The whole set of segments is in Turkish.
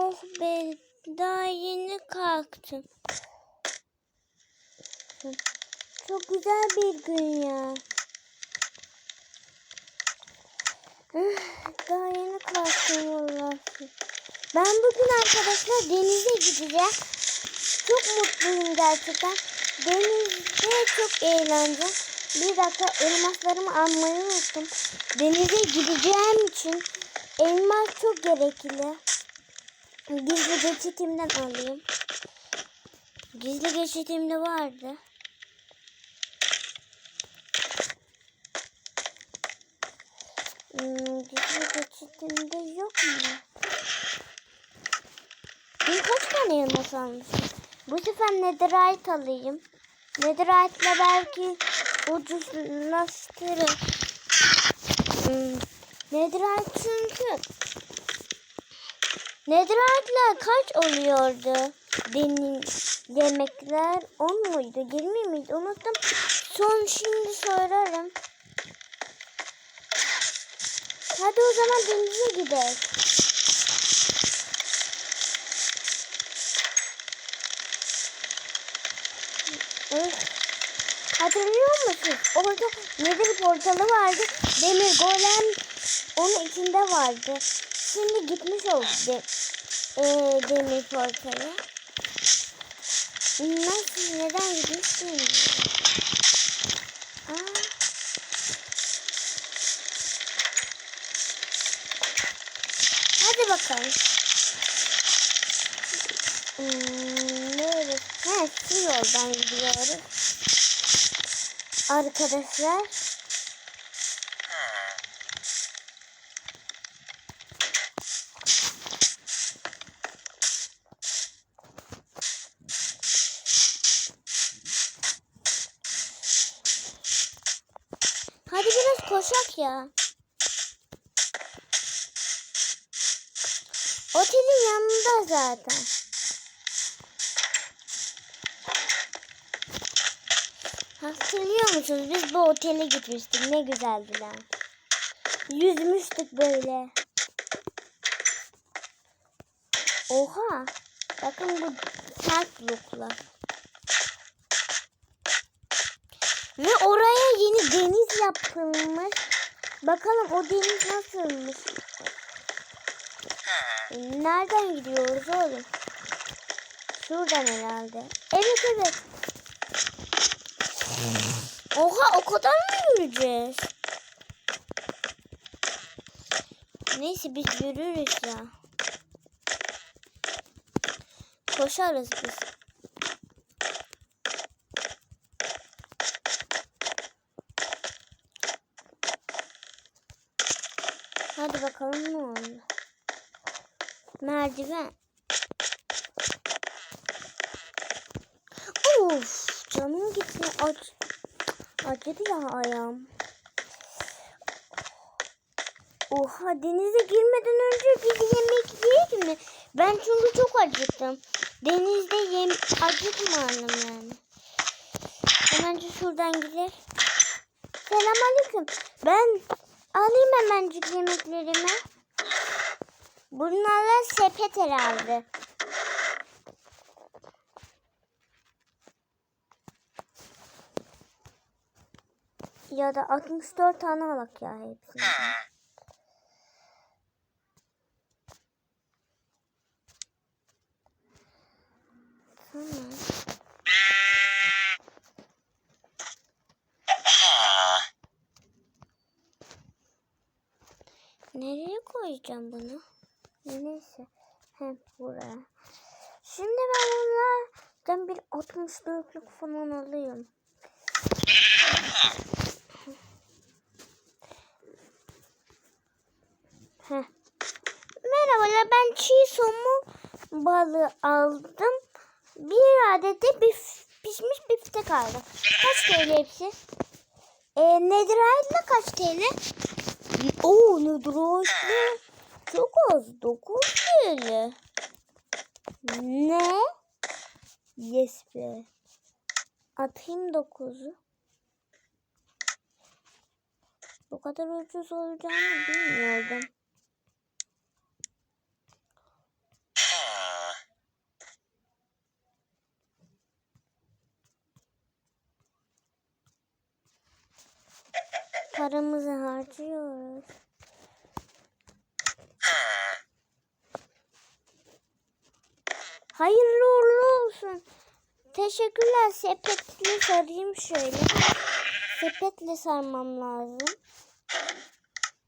Oh be daha yeni kalktım. Çok güzel bir gün ya. Üf, Daha yeni kalktım vallahi. Ben bugün arkadaşlar denize gideceğim. Çok mutluyum gerçekten. Denizde çok eğleneceğim. Bir dakika elmaslarımı almayı unuttum. Denize gideceğim için elmas çok gerekli. Gizli geçitimden alayım. Gizli geçitimde vardı. Hmm, gizli geçitimde yok mu? Bir kaç tane elmas almışım? Bu sefer netherite alayım. Netherite ile belki ucuzlaştırır. Hmm. Netherite çünkü Netherite'ler kaç oluyordu? Benim yemekler 10 muydu? 20 miydi? Unuttum. Son şimdi sorarım. Hadi o zaman denize gidelim. Öf. Hatırlıyor musun? Orada nedir portalı vardı. Demir golem onun içinde vardı. Şimdi gitmiş oldu e, demir portalı. Nasıl neden gitmiş bilmiyorum. Hadi bakalım. Hmm, neresi? He, şu yoldan gidiyoruz. Arkadaşlar. Hadi biraz koşak ya. Otelin yanında zaten. Hatırlıyor musunuz? Biz bu otele gitmiştik. Ne güzeldi lan. Yüzmüştük böyle. Oha. Bakın bu sert bloklar. Ve oraya yeni deniz yapılmış. Bakalım o deniz nasılmış. Nereden gidiyoruz oğlum? Şuradan herhalde. Evet evet. Oha o kadar mı yürüyeceğiz? Neyse biz yürürüz ya. Koşarız biz. Hadi bakalım ne oldu. Merdiven. Of gitti. Aç. Acıdı ya ayağım. Oha denize girmeden önce bir yemek yiyelim mi? Ben çünkü çok acıktım. Denizde yem acıkmadım yani. Hemen şuradan gider. Selamünaleyküm. Ben alayım hemencik yemeklerimi. Bunlarla sepet herhalde. Ya da 64 tane alak ya hepsini. Tamam. Nereye koyacağım bunu? Neyse. Hem buraya. Şimdi ben bunlardan bir 64'lük falan alayım. Heh. Merhabalar ben çiğ somun balığı aldım. Bir adet de bif, pişmiş biftek aldım. Kaç TL hepsi? E, Netherite'la kaç TL? Oo Netherite'la çok az. 9 TL. Ne? Yes be. Atayım 9'u. Bu kadar ucuz olacağını bilmiyordum. Paramızı harcıyoruz. Hayırlı uğurlu olsun. Teşekkürler. Sepetli sarayım şöyle. Sepetle sarmam lazım.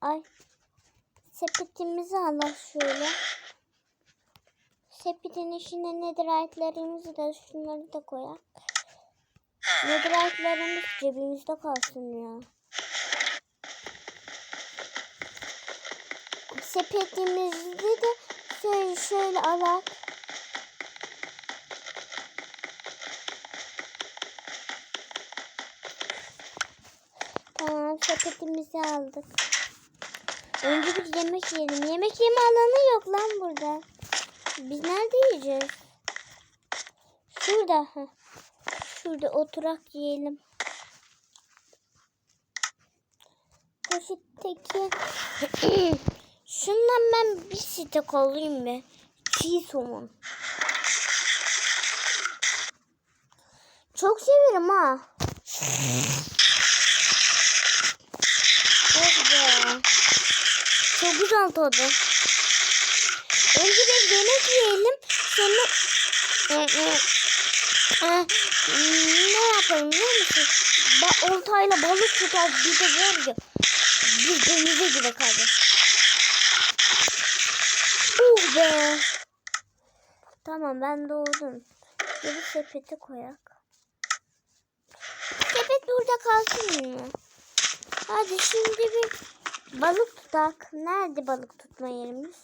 Ay. Sepetimizi alalım şöyle. Sepetin içine netherite'larımızı da şunları da koyak. Netherite'larımız cebimizde kalsın ya. Sepetimizi de şöyle şöyle alak. Tamam sepetimizi aldık. Önce bir yemek yiyelim. Yemek yeme alanı yok lan burada. Biz nerede yiyeceğiz? Şurada. Şurada oturak yiyelim. Poşetteki Şundan ben bir stek alayım be. Çiğ somun. Çok severim ha. Oh be. Çok güzel tadı. Önce bir yemek yiyelim. Sonra ne yapalım biliyor musun? Ba oltayla balık tutar bir de var ya. Bir denize gidelim hadi. Be. Tamam ben doğdum. Geri sepete koyak. Sepet burada kalsın mı? Hadi şimdi bir balık tutak. Nerede balık tutma yerimiz?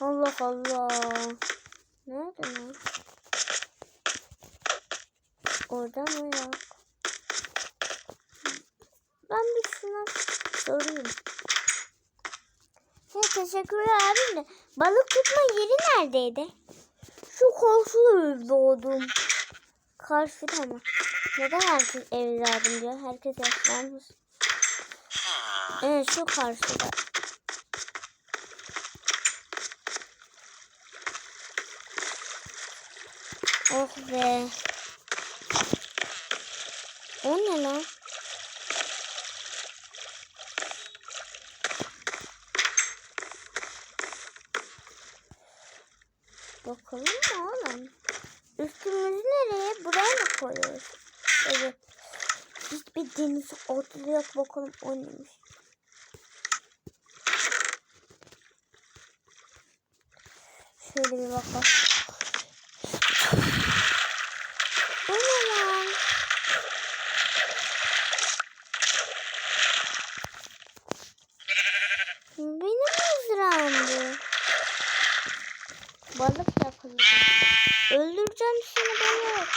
Allah Allah. Nerede lan? Orada mı yok? Ben bir şuna sorayım. Teşekkürler abim de. Balık tutma yeri neredeydi? Şu karşı doğdum. Karşıda mı? Neden herkes evladım diyor? Herkes yaşlanmış. Evet şu karşıda. Oh be. O ne lan? Bakalım mı oğlum? Üstümüzü nereye? Buraya mı koyuyoruz? Evet. Hiçbir deniz ortada yok. Bakalım o neymiş. Şöyle bir bakalım. Bu ne lan? Benim mızrağım bu. Balık yakalayacağım. Öldüreceğim seni balık.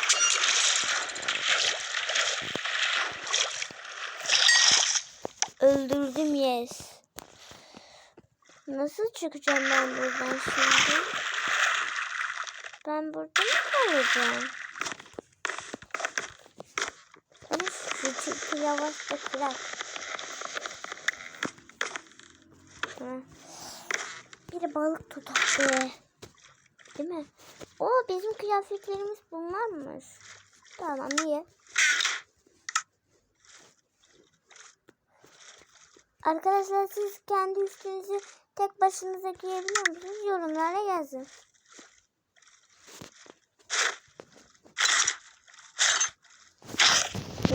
Öldürdüm yes. Nasıl çıkacağım ben şimdi? Ben burada mı kalacağım? Ama şu çıktı yavaşça kırak. Hı. Bir balık tutak be. Değil mi? O bizim kıyafetlerimiz bunlarmış. Tamam niye? Arkadaşlar siz kendi üstünüzü tek başınıza giyebiliyor musunuz? Yorumlara yazın.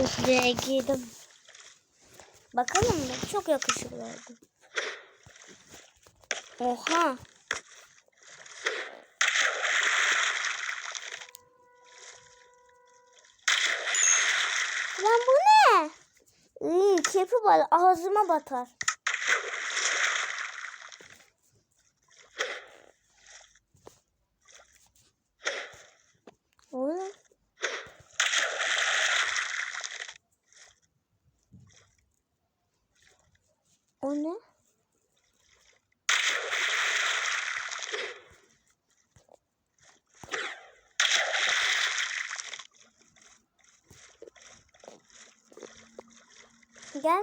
Üstüne giydim. Bakalım mı? Çok yakışıklı. Oha. Lan bu ne? İyi, kepi balı ağzıma batar.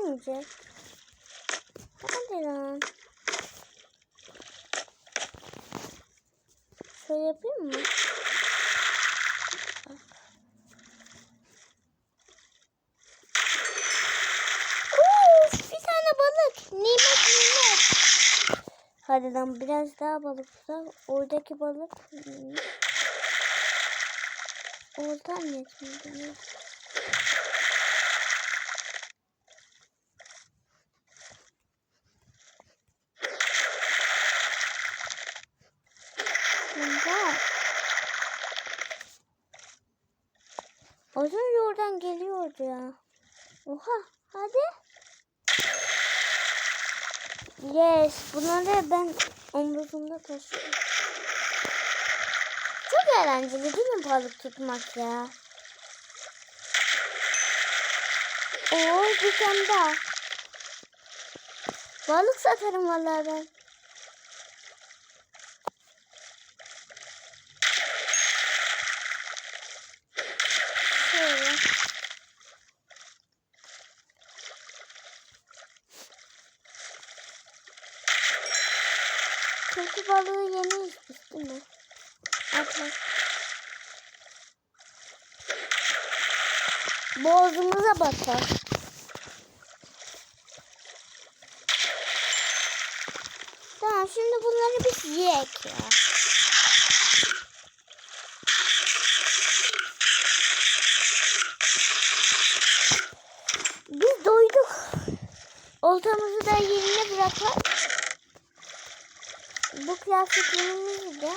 gelmeyecek. Hadi lan. Şöyle yapayım mı? Of, bir tane balık. Nimet nimet. Hadi lan biraz daha balık tutalım. Oradaki balık. Oradan yetmedi. Geliyordu ya. Oha hadi. Yes bunları ben omuzumda taşıyorum. Çok eğlenceli değil mi balık tutmak ya? Oo bir tane daha. Balık satarım vallahi ben. Şöyle. Kötü balığı yemeyiz biz değil mi? Atar. Batar. Tamam şimdi bunları biz yiyek ya. Biz doyduk. Oltamızı da yerine bırakar. Bu kıyafetlerimizi de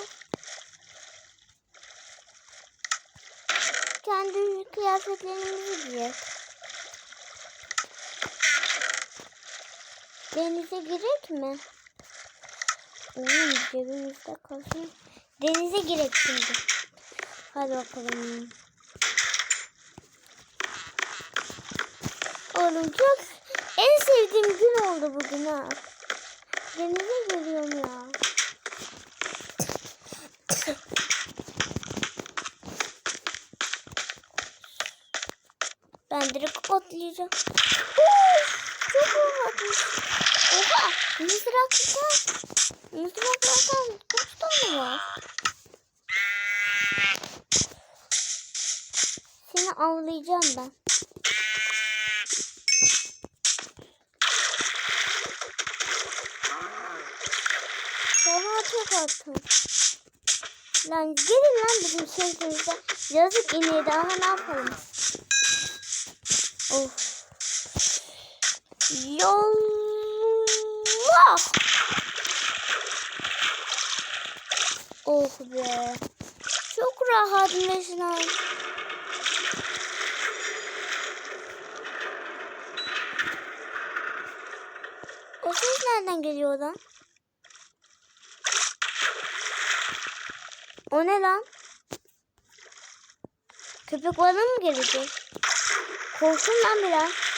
kendi kıyafetlerimizi giyer. Denize girek mi? Oğlum cebimizde kalsın. Denize girek şimdi. Hadi bakalım. Oğlum çok en sevdiğim gün oldu bugün ha. Denize geliyorum ya. Ben direkt atlayacağım. Oo, çok rahatmış. Oha! Mızraklıklar. Mızraklardan kaç tane var? Seni avlayacağım ben. Sana çok attım. Lan gelin lan bizim şehrimizde. Yazık ineği daha ne yapalım? Of. Yallah. Oh be. Çok rahat mesela. O ses nereden geliyor lan? O ne lan? Köpek balığı mı gelecek? Korktum lan biraz.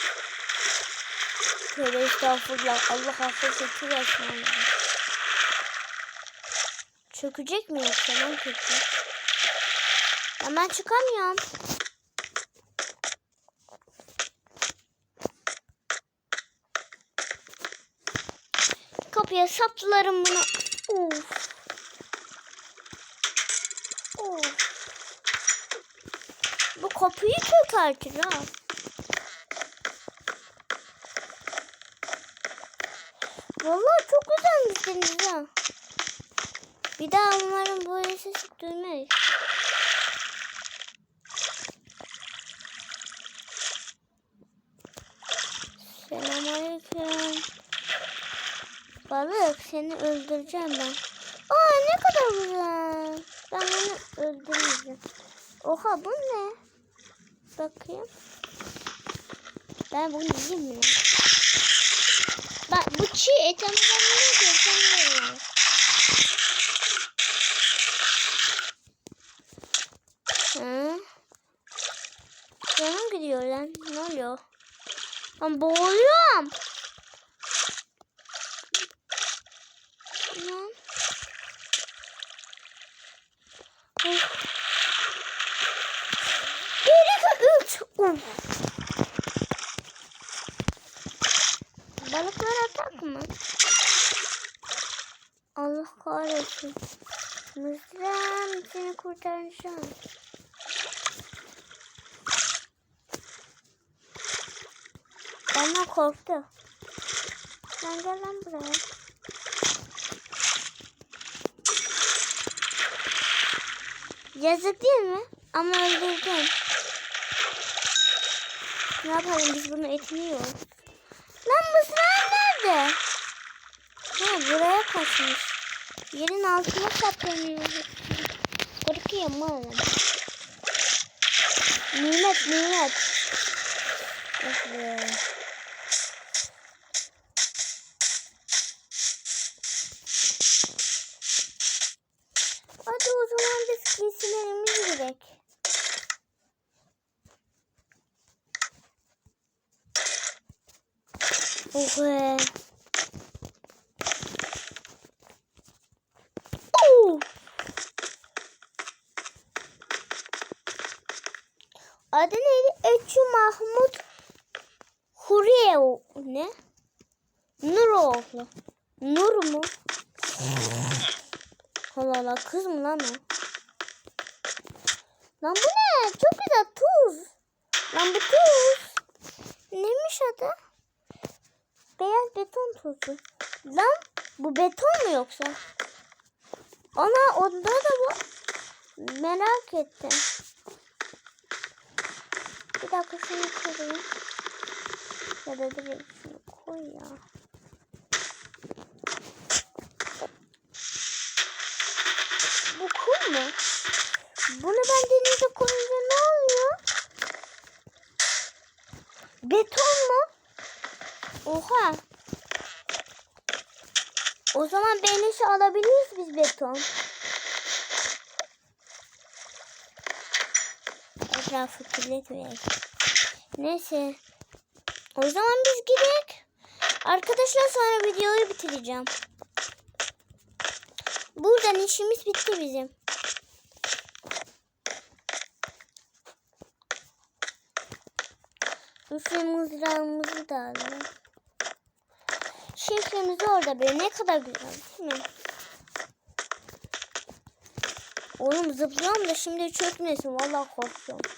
Tövbe estağfurullah. Allah affetsin. versin Allah'ım. Çökecek mi yoksa lan köpek? Ya ben çıkamıyorum. Kapıya saplarım bunu. Uf. Of. Bu kapıyı çökertir ha. Vallahi çok güzelmiş deniz ha. Bir daha umarım böyle sesi duymayız. Selamünaleyküm. Balık seni öldüreceğim ben. Aa ne kadar güzel. Ben bunu öldüreceğim. Oha bu ne? Bakayım. Ben bunu yiyeyim mi? Bak bu çiğ et ama ben ne diyor ne Hı? Canım gidiyor lan. Ne oluyor? Ben boğuluyorum. Lan. Of. Erika 3. Uf. ki. Mızrağım seni kurtaracağım. Bana korktu. Sen gel lan buraya. Yazık değil mi? Ama öldürdüm. Ne yapalım biz bunu etmiyoruz. Lan mısrağım nerede? Ha buraya kaçmış. Yerin altına saklanıyor. Korkuyorum oğlum. Nimet nimet. Oh be. Hadi o zaman biz giysilerimizi gidelim. Oh be. Oh. Adı neydi? Öçü Mahmut Huriye ne? Nuroğlu. Nur mu? Allah Allah kız mı lan o? Lan bu ne? Çok güzel tuz. Lan bu tuz. Neymiş adı? Beyaz beton tuzu. Lan bu beton mu yoksa? Ana onda da bu. Merak ettim. Bir dakika şunu koyayım. Ya da direkt şunu koy ya. Bu kum mu? Bunu ben denize koyunca ne oluyor? Beton mu? Oha. O zaman beleşe alabiliriz biz beton. Etrafı kirletmeyek. Neyse. O zaman biz gidelim. Arkadaşlar sonra videoyu bitireceğim. Buradan işimiz bitti bizim. Şu mızrağımızı da alalım. Şifremiz orada böyle ne kadar güzel değil mi? Oğlum zıplıyorum da şimdi çökmesin. Vallahi korkuyorum.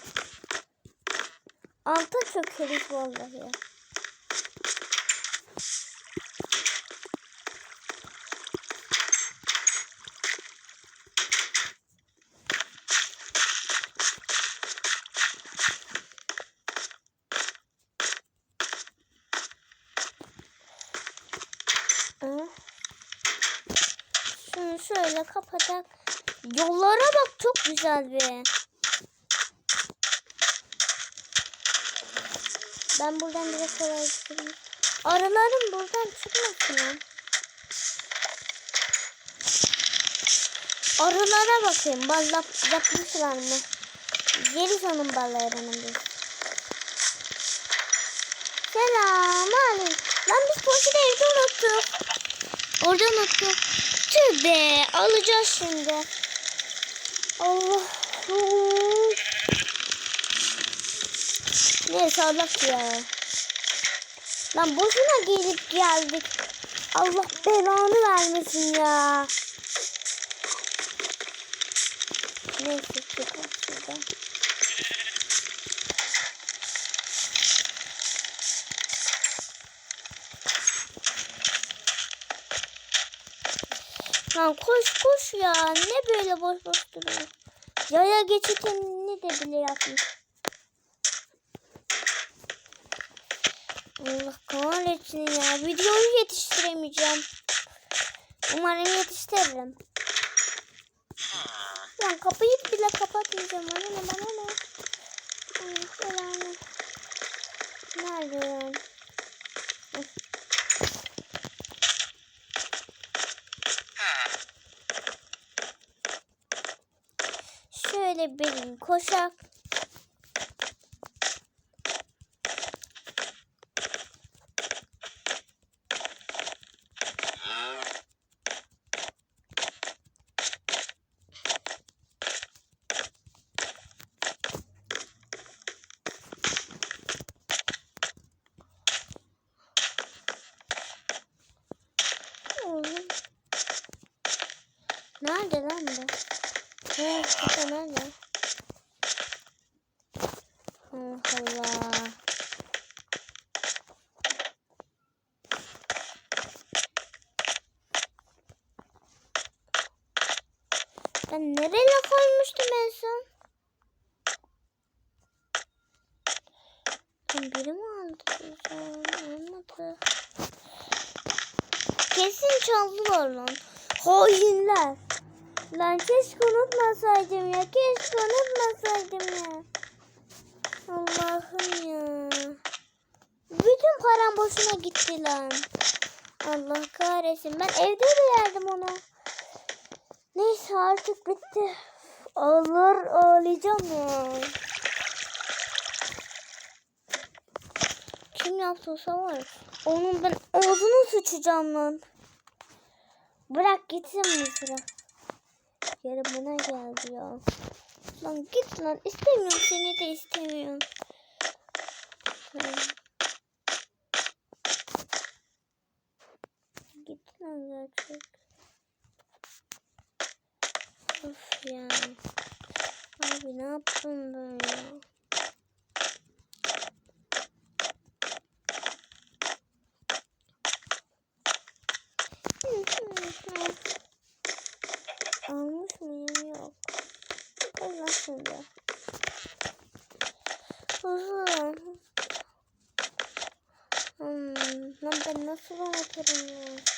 Alta çökeriz vallahi. Şunu şöyle kapatak. Yollara bak çok güzel be. Ben buradan biraz kolay çıkayım. Arılarım buradan çıkmasın. Arılara bakayım. Bal yap- yapmışlar mı? Yeriz onun ballarını biz. Selam aleyküm. Lan biz poşeti evde unuttuk. Orada unuttuk. Tüh be alacağız şimdi. Allah. Neyse Allah ya. Lan boşuna gelip geldik. Allah belanı vermesin ya. Neyse çıkalım şuradan. Lan koş koş ya. Ne böyle boş boş duruyor. Yaya geçitini de bile yapmış. Allah kahretsin ya. Videoyu yetiştiremeyeceğim. Umarım yetiştiririm. Lan kapıyı bile kapatmayacağım. Bana ne bana ne. Nerede lan? Bir koşak. Oğlum. Nerede lan bu? Evet, bu da nerede? Allah Allah. Ben nereye koymuştum en son? Lan biri mi aldı? Olmadı. Kesin çaldılar lan. Hainler. Lan keşke unutmasaydım ya. Keşke unutmasaydım ya. Allah'ım ya. Bütün param boşuna gitti lan. Allah kahretsin. Ben evde de verdim ona. Neyse artık bitti. Ağlar ağlayacağım ya. Kim yaptıysa var. Onun ben ağzını sıçacağım lan. Bırak gitsin bu sıra. Yere buna geldi ya. Lan git lan. İstemiyorum seni de istemiyorum. Git lan gerçek. Of ya. Abi ne yaptın ben ya? Almış mıyım? Yok. Lan şurada. Hızlı. Hmm, ben nasıl unuturum ya?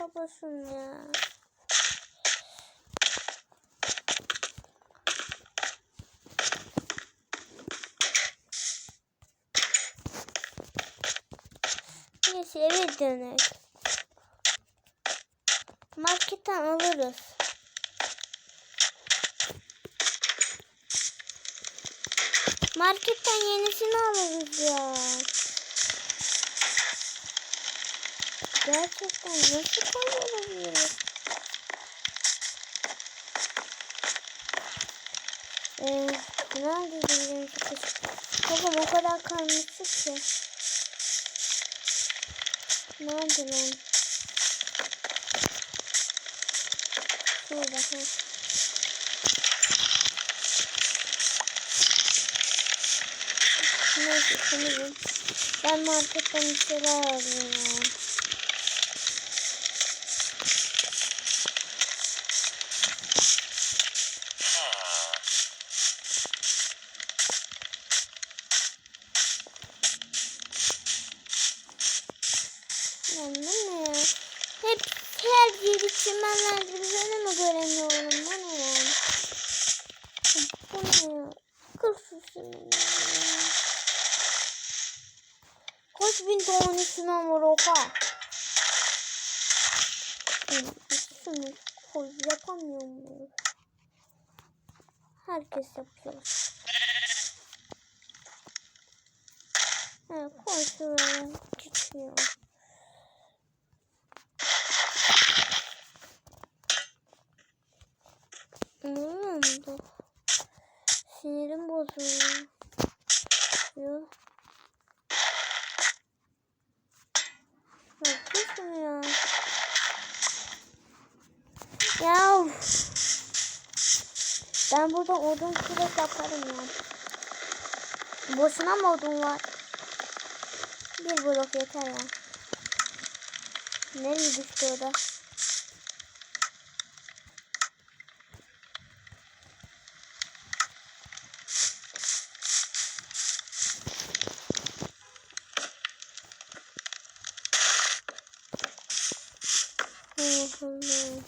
Babasın ya. Neyse eve dönelim. Marketten alırız. Marketten yenisini alırız ya. Gerçekten nasıl koyabiliriz? Ee, nerede bizim çıkış? Babam o kadar kalmıştı ki. Nerede lan? Şurada. Ha. Neyse sanırım. Ben marketten bir şeyler alayım ya. Lan bu ne ya? Hep her yeri çimenlerde üzerine mi göremiyorum? Bu ne ya? Bu ne ya? Kır şu çimenleri. Kaç bin tane çimen var oha? Şunu koy yapamıyor muyum? Herkes yapıyor. Evet, koy şuraya. Ne oldu? Sinirim bozuluyor. Yok. Haklısın ya. Ya. Ben burada odun kürek yaparım ya. Boşuna mı odun var? Bir blok yeter ya. Nereye düştü o da? Allah'ım.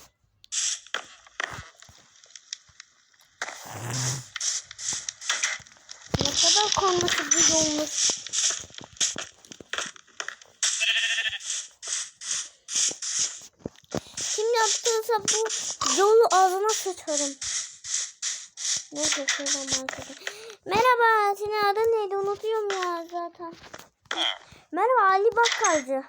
Ne kadar karmaşık bir yolmuş. Kim yaptıysa bu yolu sıçarım. Neyse şuradan markete. Merhaba, senin adın neydi? Unutuyorum ya zaten. Merhaba Ali Bakkalcı.